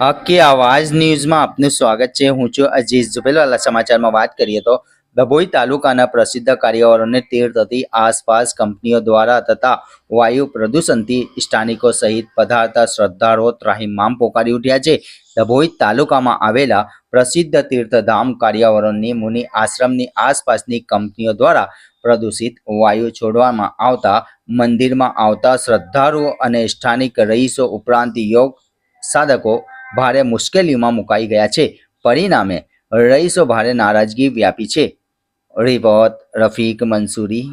હકી આવાજ ન્યૂઝમાં આપનું સ્વાગત છે. હું છું અજીઝ ઝુબેલવાલા. સમાચારમાં વાત કરીએ તો ડભોઈ તાલુકાના પ્રસિદ્ધ કાર્યવારોને તીર્થથી આસપાસ કંપનીઓ દ્વારા તથા વાયુ પ્રદૂષણથી સ્થાનિકો સહિત પધારતા શ્રદ્ધાળુઓ ત્રાહિમામ પોકારી ઉઠ્યા છે. ડભોઈ તાલુકામાં આવેલા પ્રસિદ્ધ તીર્થધામ કાર્યવારોની મુનિ આશ્રમની આસપાસની કંપનીઓ દ્વારા પ્રદૂષિત વાયુ છોડવામાં આવતા, મંદિરમાં આવતા શ્રદ્ધાળુઓ અને સ્થાનિક રહીશો ઉપરાંત યોગ સાધકો ભારે મુશ્કેલીમાં મુકાઈ ગયા છે. પરિણામે રહીશો ભારે નારાજગી વ્યાપી છે. રિપોર્ટ રફીક મંસૂરી.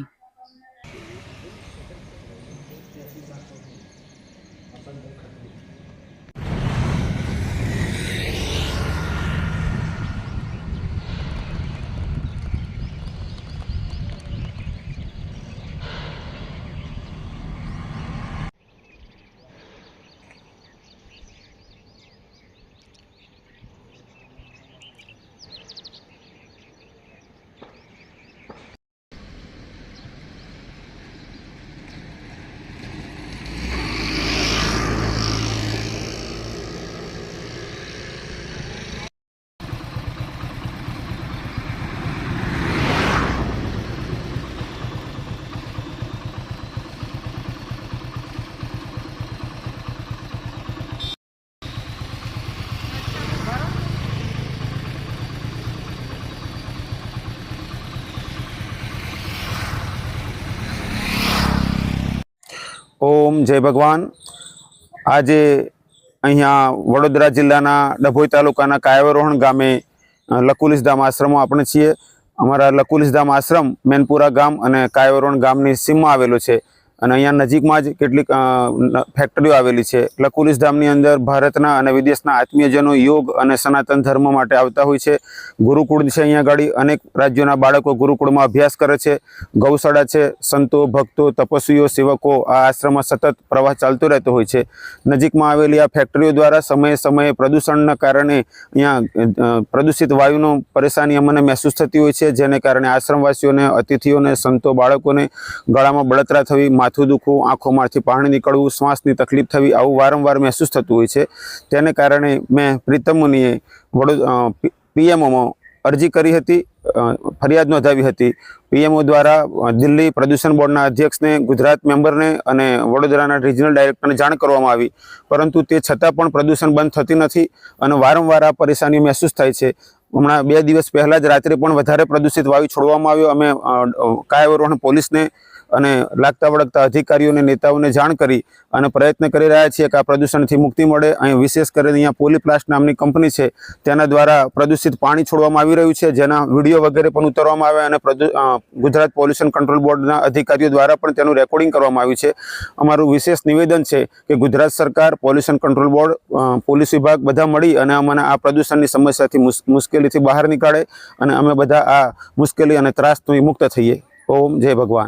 ઓમ જય ભગવાન. આજે અહીંયા વડોદરા જિલ્લાના ડભોઈ તાલુકાના કાયવરોહણ ગામે લકુલિસધામ આશ્રમમાં આપણે છીએ. અમારા લકુલિસધામ આશ્રમ મેનપુરા ગામ અને કાયવરોહણ ગામની સીમમાં આવેલો છે. અને અહીંયા નજીકમાં જ કેટલીક ફેક્ટરીઓ આવેલી છે. લકુલિસધામની અંદર ભારતના અને વિદેશના આત્મીયજનો યોગ અને સનાતન ધર્મ માટે આવતા હોય છે. ગુરુકુળ છે અહીંયા આગળ અનેક રાજ્યોના બાળકો ગુરુકુળમાં અભ્યાસ કરે છે. ગૌશાળા છે. સંતો, ભક્તો, તપસ્વીઓ, સેવકો આ આશ્રમમાં સતત પ્રવાહ ચાલતો રહેતો હોય છે. નજીકમાં આવેલી આ ફેક્ટરીઓ દ્વારા સમયે સમયે પ્રદૂષણના કારણે અહીંયા પ્રદૂષિત વાયુનો પરેશાની અમને મહેસૂસ થતી હોય છે. જેને કારણે આશ્રમવાસીઓને, અતિથિઓને, સંતો બાળકોને ગળામાં બળતરા થવી માથું દુખવું, આંખોમાંથી પાણી નીકળવું, શ્વાસની તકલીફ થવી આવું વારંવાર મહેસૂસ થતું હોય છે. તેને કારણે મેં પ્રીતમ મુનિએ વડોદ પીએમઓમાં અરજી કરી હતી ફરિયાદ નોંધાવી હતી. પીએમઓ દ્વારા દિલ્હી પ્રદૂષણ બોર્ડના અધ્યક્ષને, ગુજરાત મેમ્બરને અને વડોદરાના રિજનલ ડાયરેક્ટરને જાણ કરવામાં આવી. પરંતુ તે છતાં પણ પ્રદૂષણ બંધ થતી નથી અને વારંવાર આ પરેશાની મહેસૂસ થાય છે. હમણાં બે દિવસ પહેલાં જ રાત્રે પણ વધારે પ્રદૂષિત વાયુ છોડવામાં આવ્યો. અમે કાયાવરોહણ પોલીસને અને લાગતા વળગતા અધિકારીઓને, નેતાઓને જાણ કરી અને પ્રયત્ન કરી રહ્યા છીએ કે આ પ્રદૂષણથી મુક્તિ મળે. અહીં વિશેષ કરીને અહીંયા પોલીપ્લાસ્ટ નામની કંપની છે. તેના દ્વારા પ્રદૂષિત પાણી છોડવામાં આવી રહ્યું છે. જેના વીડિયો વગેરે પણ ઉતારવામાં આવે અને ગુજરાત પોલ્યુશન કંટ્રોલ બોર્ડના અધિકારીઓ દ્વારા પણ તેનું રેકોર્ડિંગ કરવામાં આવ્યું છે. અમારું વિશેષ નિવેદન છે કે ગુજરાત સરકાર, પોલ્યુશન કંટ્રોલ બોર્ડ પોલીસ વિભાગ બધા મળી અને અમને આ પ્રદૂષણની સમસ્યાથી મુશ્કેલીથી બહાર નીકાળે અને અમે બધા આ મુશ્કેલી અને ત્રાસથી મુક્ત થઈએ. ઓમ જય ભગવાન.